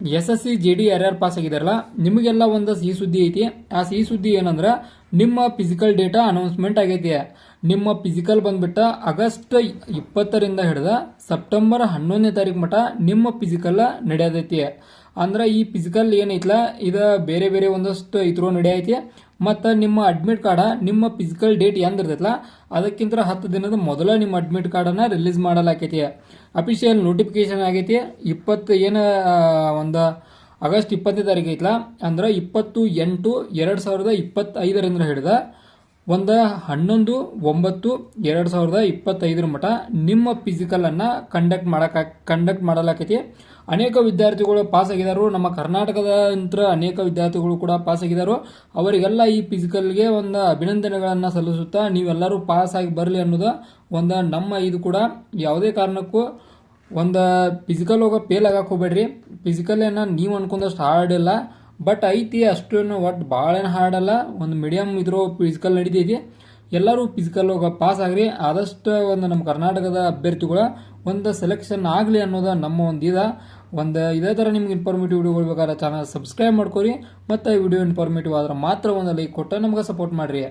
S S C J D ಯಾರ್ಯಾರು pass ಆಗಿದಾರಲ್ಲ ನಿಮಗೆಲ್ಲ ಒಂದು ಸಿಹಿ ಸುದ್ದಿ ಐತಿ. ಆ ಸಿಹಿ ಸುದ್ದಿ ಏನಂದ್ರೆ, ನಿಮ್ಮ ಫಿಸಿಕಲ್ ಡೇಟಾ ಅನೌನ್ಸ್ಮೆಂಟ್ ಆಗೈತಿ. ನಿಮ್ಮ ಫಿಸಿಕಲ್ ಬಂದ್ಬಿಟ್ಟ ಆಗಸ್ಟ್ ಇಪ್ಪತ್ತರಿಂದ ಹಿಡಿದ ಸೆಪ್ಟೆಂಬರ್ ಹನ್ನೊಂದನೇ ತಾರೀಕು ಮಟ್ಟ ನಿಮ್ಮ ಫಿಸಿಕಲ್ ನಡೆಯೋದೈತಿ. ಅಂದ್ರೆ ಈ ಫಿಸಿಕಲ್ ಏನೈತ್ಲ, ಇದು ಬೇರೆ ಬೇರೆ ಒಂದಷ್ಟು ಇದ್ರೂ ನಡೆಯೈತಿ. ಮತ್ತು ನಿಮ್ಮ ಅಡ್ಮಿಟ್ ಕಾರ್ಡ ನಿಮ್ಮ ಫಿಸಿಕಲ್ ಡೇಟ್ ಎಂದಿರ್ತೈತಲ್ಲ ಅದಕ್ಕಿಂತ ಹತ್ತು ದಿನದ ಮೊದಲ ನಿಮ್ಮ ಅಡ್ಮಿಟ್ ಕಾರ್ಡನ್ನು ರಿಲೀಸ್ ಮಾಡಲಾಕೈತಿ. ಅಫಿಷಿಯಲ್ ನೋಟಿಫಿಕೇಶನ್ ಆಗೈತಿ, ಇಪ್ಪತ್ತು ಏನು ಒಂದು ಆಗಸ್ಟ್ ಇಪ್ಪತ್ತನೇ ತಾರೀಕು ಐತಲ್ಲ ಅಂದ್ರೆ ಇಪ್ಪತ್ತು ಎಂಟು ಎರಡು ಸಾವಿರದ ಇಪ್ಪತ್ತೈದರಿಂದ ಹಿಡಿದ ಒಂದು ಹನ್ನೊಂದು, ಒಂಬತ್ತು, ಎರಡು ಸಾವಿರದ ಇಪ್ಪತ್ತೈದರ ಮಟ ನಿಮ್ಮ ಫಿಸಿಕಲನ್ನು ಕಂಡಕ್ಟ್ ಮಾಡಕ ಕಂಡಕ್ಟ್ ಮಾಡಲಾಕೈತಿ. ಅನೇಕ ವಿದ್ಯಾರ್ಥಿಗಳು ಪಾಸ್ ಆಗಿದ್ದಾರೆ ನಮ್ಮ ಕರ್ನಾಟಕದ ನಂತರ ಅನೇಕ ವಿದ್ಯಾರ್ಥಿಗಳು ಕೂಡ ಪಾಸ್ ಆಗಿದ್ದಾರೆ ಅವರಿಗೆಲ್ಲ ಈ ಫಿಸಿಕಲ್ಗೆ ಒಂದು ಅಭಿನಂದನೆಗಳನ್ನು ಸಲ್ಲಿಸುತ್ತಾ ನೀವೆಲ್ಲರೂ ಪಾಸ್ ಆಗಿ ಬರಲಿ ಅನ್ನೋದು ಒಂದು ನಮ್ಮ ಇದು ಕೂಡ. ಯಾವುದೇ ಕಾರಣಕ್ಕೂ ಒಂದು ಫಿಸಿಕಲ್ ಹೋಗೋ ಫೇಲ್ ಆಗಕ್ಕೆ ಹೋಗ್ಬೇಡ್ರಿ. ಫಿಸಿಕಲ್ ಏನೋ ನೀವು ಅನ್ಕೊಂಡಷ್ಟು ಹಾರ್ಡ್ ಇಲ್ಲ. ಬಟ್ ಐತಿ ಅಷ್ಟೇನು ಒಟ್ಟು ಭಾಳ ಏನು ಹಾಡಲ್ಲ ಒಂದು ಮೀಡಿಯಮ್ ಇದ್ರೂ ಫಿಸಿಕಲ್ ನಡೀತೈತಿ. ಎಲ್ಲರೂ ಫಿಸಿಕಲ್ ಹೋಗಿ ಪಾಸ್ ಆಗ್ರಿ. ಆದಷ್ಟು ಒಂದು ನಮ್ಮ ಕರ್ನಾಟಕದ ಅಭ್ಯರ್ಥಿಗಳ ಒಂದು ಸೆಲೆಕ್ಷನ್ ಆಗಲಿ ಅನ್ನೋದು ನಮ್ಮ ಒಂದು ಇದ. ಒಂದು ಇದೇ ಥರ ನಿಮ್ಗೆ ಇನ್ಫಾರ್ಮೇಟಿವ್ ವಿಡಿಯೋಗಳು ಬೇಕಾದ್ರೆ ಚಾನಲ್ ಸಬ್ಸ್ಕ್ರೈಬ್ ಮಾಡ್ಕೊರಿ. ಮತ್ತು ವಿಡಿಯೋ ಇನ್ಫಾರ್ಮೇಟಿವ್ ಆದ್ರೆ ಮಾತ್ರ ಒಂದು ಲೈಕ್ ಕೊಟ್ಟು ನಮ್ಗೆ ಸಪೋರ್ಟ್ ಮಾಡಿರಿ.